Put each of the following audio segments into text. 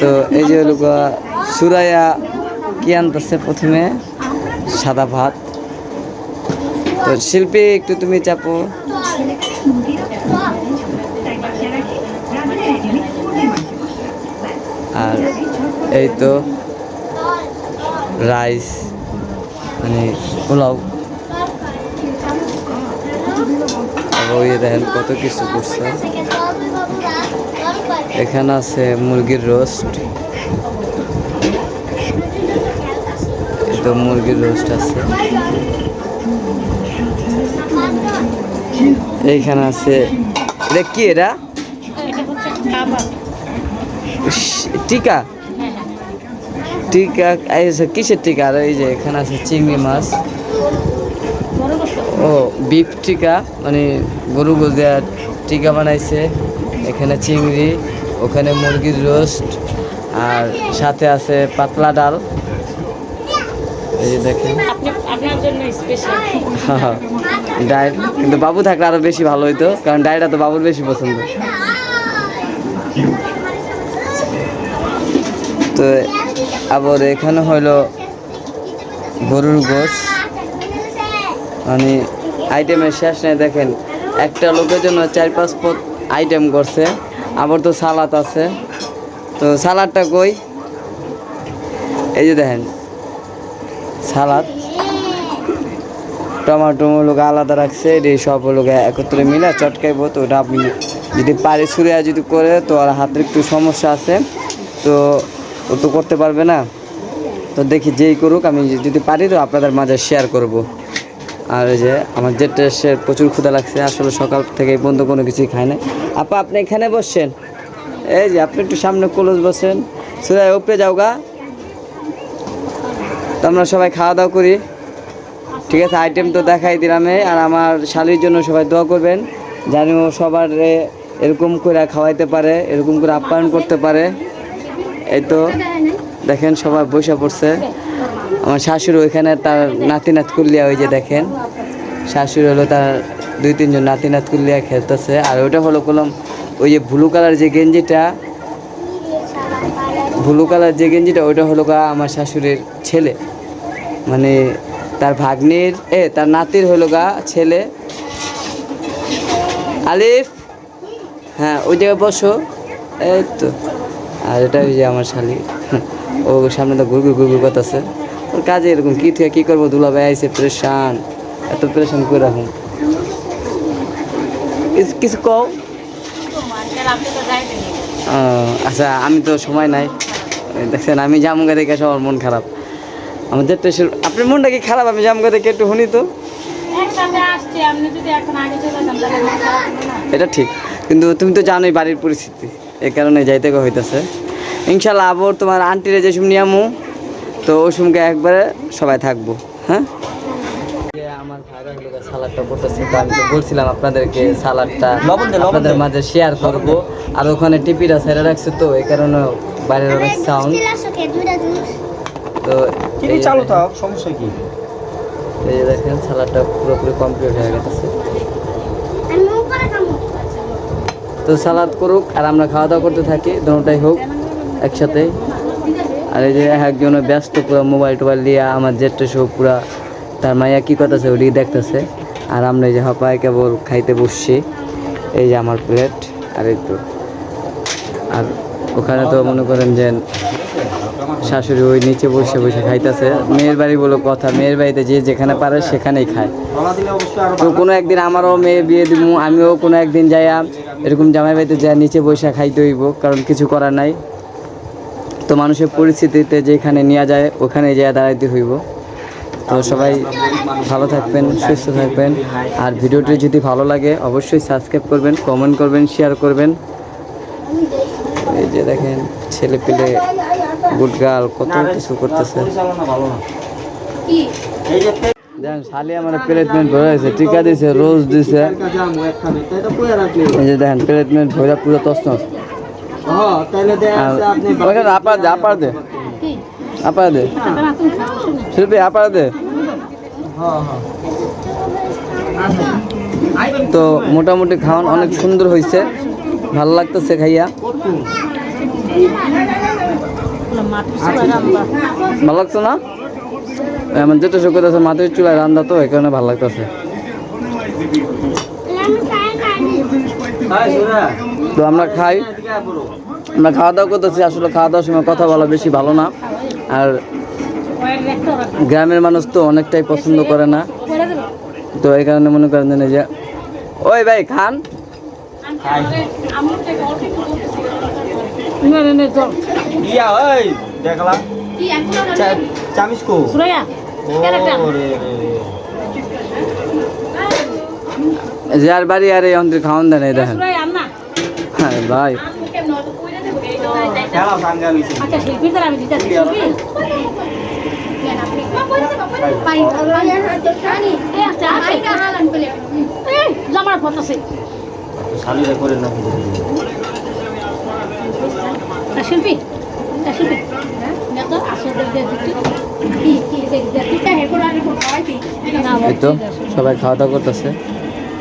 তো এই যে গা, সুরাইয়া কি আনতেছে প্রথমে? সাদা ভাত। তো শিল্পী, একটু তুমি চাপো। আর এই তো রাইস মানে পোলাও। ওই দেখেন কত কিছু করছে। এখানে আছে মুরগির রোস্ট। তো মুরগির রোস্ট আছে। এইখানে আছে এটা কি এটা? টিকা? টিকা এই কিসের টিকা? আর এই যে এখানে আছে চিংড়ি মাছ। ও বিফ টিকা মানে গরু গজিয়া টিকা বানাইছে। এখানে চিংড়ি। ওখানে মুরগির রোস্ট আর সাথে আছে পাতলা ডাল। এই যে দেখেন। ডায়েট কিন্তু বাবু থাকলে আরও বেশি ভালো হইতো কারণ ডায়েটটা তো বাবুর বেশি পছন্দ। তো আবার এখানে হইল গরুর গোস মানে আইটেমের শেষ নেই দেখেন। একটা লোকের জন্য চার পাঁচ পদ আইটেম করছে। আবার তো সালাদ আছে। তো সালাদটা কই? এই যে দেখেন, সালাদ। টমাটো লোক আলাদা রাখছে, এই সব লোক একত্রে মিলে চটকাইবো। তো ওটা আপনি যদি পারে ছুঁড়ে যদি করে, তো আর হাতের একটু সমস্যা আছে। তো ও তো করতে পারবে না। তো দেখি যেই করুক, আমি যদি পারি তো আপনাদের মাঝে শেয়ার করব। আর এই যে আমার যেটা সে প্রচুর ক্ষুদা লাগছে, আসলে সকাল থেকে এই বন্ধু কোনো কিছুই খায় না। আপা, আপনি এখানে বসছেন? এই যে, আপনি একটু সামনে কলস বসেন। সুরাই উপরে যাও গা। তো আমরা সবাই খাওয়া দাওয়া করি। ঠিক আছে আইটেম তো দেখাই দিলামে আর আমার শালির জন্য সবাই দোয়া করবেন জানি ও সবার এরকম করে খাওয়াইতে পারে, এরকম করে আপ্যায়ন করতে পারে। এই তো, দেখেন সবাই বসে পড়ছে। আমার শাশুড়ি ওইখানে তার নাতি কুল্লিয়া ওই যে দেখেন। শাশুড়ি হলো তার দুই তিনজন নাতি কুল্লিয়া খেলতেছে। আর ওটা হলো কলম ওই যে ব্লু কালার যে গেঞ্জিটা, ব্লু কালার যে গেঞ্জিটা, ওইটা হলো গা আমার শাশুড়ির ছেলে। মানে তার ভাগ্নির, এ, তার নাতির হলো গা ছেলে। আলিফ হ্যাঁ ওই জায়গায় বসো। এই তো। আর এটা ওই যে আমার শালি। ও সামনে তো ঘুরঘুর ঘুরঘুর করতেছে। ওর কাজে এরকম কী থেকে কী করব? দুলা ভাই আইসে প্রেশান এত প্রেশান করে রাখুন কিছু- কও? তো আচ্ছা আমি তো সময় নাই। দেখছেন আমি জামুগা দেখে সবার মন খারাপ। আমাদের শুরু- আপনার মনটা কি খারাপ? আমি জামুগা দেখে একটু শুনি তো। এটা ঠিক। কিন্তু তুমি তো জানোই বাড়ির পরিস্থিতি। এই কারণে যাইতে হইতেছে। ইনশাল্লাহ আবার তোমার আন্টিরে যেসব নিয়ামু তো ওই সঙ্গে একবারে সবাই থাকব হ্যাঁ? আমার ভাইরা সালাডটা করতেছে তো আমি তো বলছিলাম আপনাদেরকে সালাডটা আপনাদের মাঝে শেয়ার করব। আর ওখানে টিপিটা ছেড়ে রাখছে তো এই কারণে বাইরের অনেক সাউন্ড তো টিভি এই চালু থাক সমস্যা কি? এই দেখেন সালাডটা পুরোপুরি কমপ্লিট হয়ে গেছে। তো সালাদ করুক আর আমরা খাওয়া দাওয়া করতে থাকি দুটাই হোক একসাথে। আর এই যে একজন ব্যস্ত পুরো মোবাইল টোবাইল দিয়ে আমার জেটটা সব পুরা, তার মাইয়া কী করতেছে ওটি দেখতেছে। আর আমরা এই যে হপায় কেবল খাইতে বসছি। এই যে আমার প্লেট আর তো। আর ওখানে তো মনে করেন যে শাশুড়ি ওই নিচে বসে বসে খাইতেছে। মেয়ের বাড়ি বলো কথা, মেয়ের বাড়িতে যে যেখানে পারে সেখানেই খায়। তো কোনো একদিন আমারও মেয়ে বিয়ে দিব আমিও কোনো একদিন যাইয়া এরকম জামাই বাড়িতে যাই নিচে বসে খাইতে হইব, কারণ কিছু করার নাই। তো মানুষের পরিস্থিতিতে যেখানে নিয়ে যায় ওখানে যাইয়া দাঁড়াইতে হইব। তো সবাই ভালো থাকবেন, সুস্থ থাকবেন। আর ভিডিওটি যদি ভালো লাগে, অবশ্যই সাবস্ক্রাইব করবেন, কমেন্ট করবেন, শেয়ার করবেন। এই যে দেখেন ছেলে পেলে গুড গার্ল কত কিছু করতেছে। দেখেন শালি আমার প্লেটমেন্ট ভরে আছে, টিকা দিছে, রোজ দিছে। এই যে দেখেন প্লেটমেন্ট ভরে, পুরো তসনস আপার দে আপার দে। আপার দে। শিল্পী আপার দে। হ্যাঁ হ্যাঁ। তো মোটামুটি খাওয়ান অনেক সুন্দর হয়েছে ভালো লাগতেছে খাইয়া। ভালো লাগছে না? আমার যেটা শোক আছে মাটির চুলায় রান্না তো এই কারণে ভালো লাগতেছে। তো আমরা খাই। আমরা খাওয়া দাওয়া করতেছি আসলে খাওয়া দাওয়ার সময় কথা বলা বেশি ভালো না। আর গ্রামের মানুষ তো অনেকটাই পছন্দ করে না। তো এই কারণে মনে করেন যে যে ওই ভাই খান। ইয়া ওই দেখলাম চামিচ কো সুরাইয়া ও রে রে রে। যার বাড়ি আর এই অন্ত্রে খাওয়ান দেন এই দেখেন। হ্যাঁ ভাই। মিছে আচ্ছা জামার ফটো সে শিল্পী শিল্পী। এই তো সবাই খাওয়া দাওয়া করতেছে।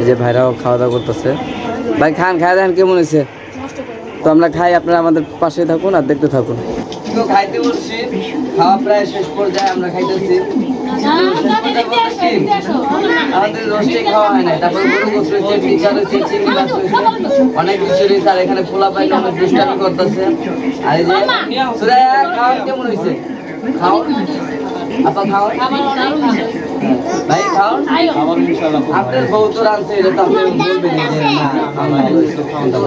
এই যে ভাইরাও খাওয়া দাওয়া করতেছে। ভাই, খান খাই দেখেন কেমন হয়েছে? তো আমরা খাই, আপনারা আমাদের পাশে থাকুন আর দেখতে থাকুন। খাওয়া প্রায় শেষ পর্যায়ে আমরা খাইতেছি। খাওয়া হয় না তারপর অনেক আর আপা খাও ভাই খাও। আপনার বউ তো রাঁধছে এটা তো আপনি বলবেন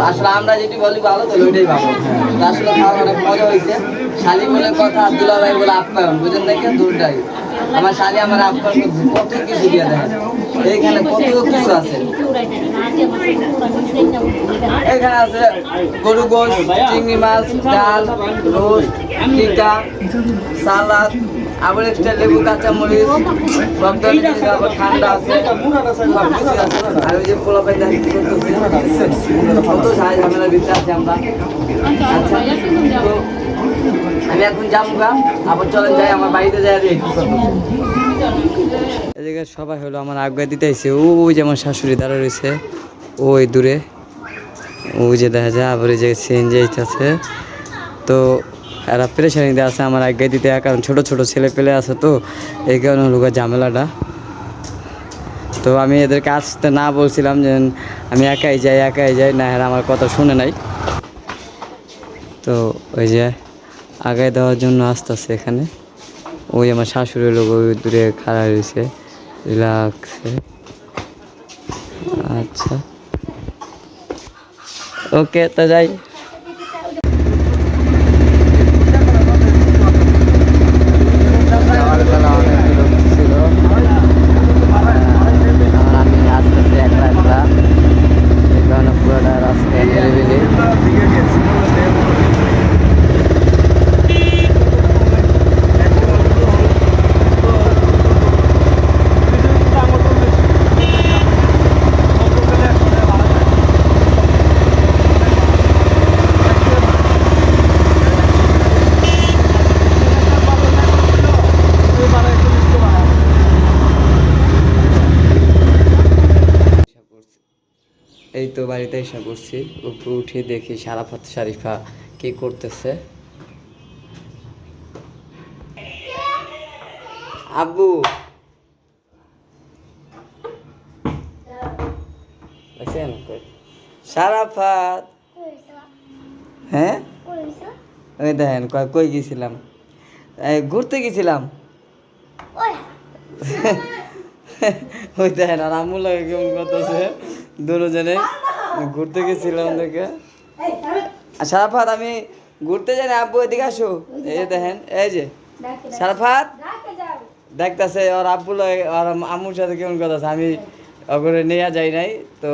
আসলে আমরা যেটি বলি ভালো তো ওইটাই ভালো আসলে খাওয়া অনেক মজা হয়েছে শালি বলে কথা আব্দুল্লাহ ভাই বলে আপ্যায়ন বুঝেন না কেন দুটাই আমার শালি আমার আপ্যায়ন কত কিছু দিয়ে দেয় এইখানে কত কিছু আছে এখানে আছে গরু গোশ চিংড়ি মাছ ডাল রোস্ট টিকা সালাদ আবার এক্সট্রা লেবু, কাঁচা মরিচ সব আবার ঠান্ডা আছে। আর ওই যে কত আমরা। আচ্ছা আমি এখন আবার যাই, আমার বাড়িতে যাই এদিকে সবাই হলো আমার আজ্ঞা দিতে ও, ওই যে আমার শাশুড়ি দাঁড়া রয়েছে। ওই দূরে। ওই যে দেখা যায়, আবার এই যে সিএনজি আছে তো এরা প্রেশারিতে আছে আমার আজ্ঞা দিতে, কারণ ছোট ছোট ছেলে পেলে আছে তো, এই কারণে হলো ঝামেলাটা। তো আমি এদেরকে আসতে না বলছিলাম যে আমি একাই যাই একাই যাই, না এরা আমার কথা শুনে নাই। তো ওই যে আগায় দেওয়ার জন্য আসতেছে এখানে। ওই আমার শাশুড়ির লোক ওই দূরে খাড়া রয়েছে রিলাক্সে আচ্ছা। ওকে, তা যাই সকালবেলা অনেক লোক ছিল আর আমি আসতেছি একলা একলা এই কারণে পুরোটা রাস্তায় নিরিবিলি এই তো বাড়িতে এসে করছি উপরে উঠে দেখি সারাফাত শারিফা কি করতেছে। আব্বু! দেখছেন? সারাফাত হ্যাঁ? ওই দেখেন কই গেছিলাম? ঘুরতে গেছিলাম। ওই দেখেন আর আম্মু লাগে কেমন করতেছে। দুজনে ঘুরতে গেছিলাম দেখে। সারাফাত, আমি ঘুরতে যাই না, আব্বু এদিকে আসো। এই দেখেন, এই যে। সারাফাত? দেখতেছে, ওর আব্বু আর আম্মুর সাথে কেমন কথা আছে আমি ওগুলো নিয়ে যাই নাই, তো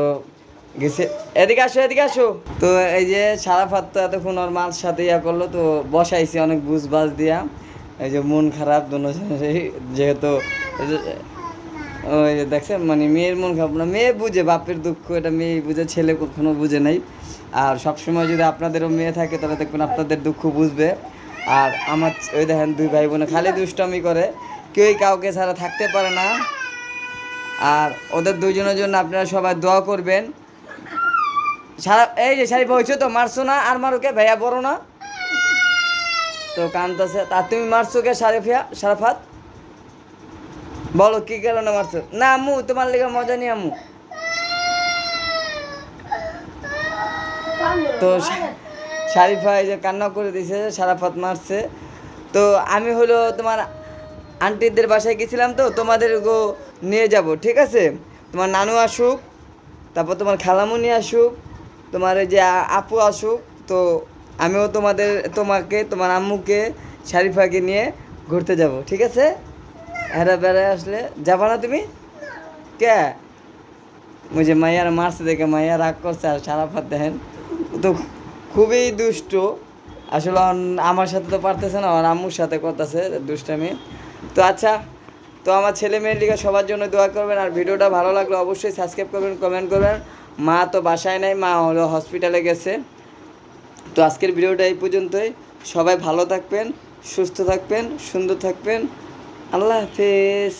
গেছে। এদিকে আসো এদিকে আসো। তো এই যে সারাফাত তো এতক্ষণ ওর মার সাথে ইয়া করল, তো বসাইছি অনেক বুঝ বাজ দিয়া। এই যে মন খারাপ, দুজনেরই যেহেতু যে ওই যে দেখছেন মানে মেয়ের মন খারাপ না, মেয়ে বুঝে, বাপের দুঃখ, এটা মেয়ে বুঝে, ছেলে কখনো বুঝে নাই। আর সবসময় যদি আপনাদেরও মেয়ে থাকে, তাহলে দেখবেন আপনাদের দুঃখ বুঝবে। আর আমার, ওই দেখেন, দুই ভাই বোনে খালি দুষ্টামি করে। কেউই কাউকে ছাড়া থাকতে পারে না। আর ওদের দুজনের জন্য আপনারা সবাই দোয়া করবেন। সারা, এই যে শাড়ি বইছো তো? মারছো না? আর মারুকে? ভাইয়া বড় না? তো কান্তাছে। তা তুমি মারছো কে সারেফিয়া সারাফাত? বলো, কি কারণে মারছো? না, আম্মু, তোমার লেগে মজা নি আম্মু। তো শারিফা এই যে কান্না করে দিছে, সারাফাত মারছে। তো আমি হলো তোমার আন্টিদের বাসায় গেছিলাম তো, তোমাদের গো নিয়ে যাব, ঠিক আছে? তোমার নানু আসুক, তারপর তোমার খালামুনি আসুক, তোমার এই যে আপু আসুক, তো আমিও তোমাদের, তোমাকে, তোমার আম্মুকে, শারিফাকে নিয়ে ঘুরতে যাব, ঠিক আছে? এরা বেড়ায় আসলে। যাবা না তুমি? কে? যে মাইয়ার মারছে দেখে, মাইয়া রাগ করছে আর সারা সারাফাত দেখেন। তো খুবই দুষ্ট। আসলে আমার সাথে তো পারতেছে না আমার আম্মুর সাথে করতেছে দুষ্টামি। তো আচ্ছা তো আমার ছেলে মেয়ের লিগে সবার জন্য দোয়া করবেন আর ভিডিওটা ভালো লাগলে অবশ্যই সাবস্ক্রাইব করবেন, কমেন্ট করবেন। মা তো বাসায় নাই, মা হলো হসপিটালে গেছে। তো আজকের ভিডিওটা এই পর্যন্তই। সবাই ভালো থাকবেন, সুস্থ থাকবেন, সুন্দর থাকবেন। আল্লাহ হাফেজ।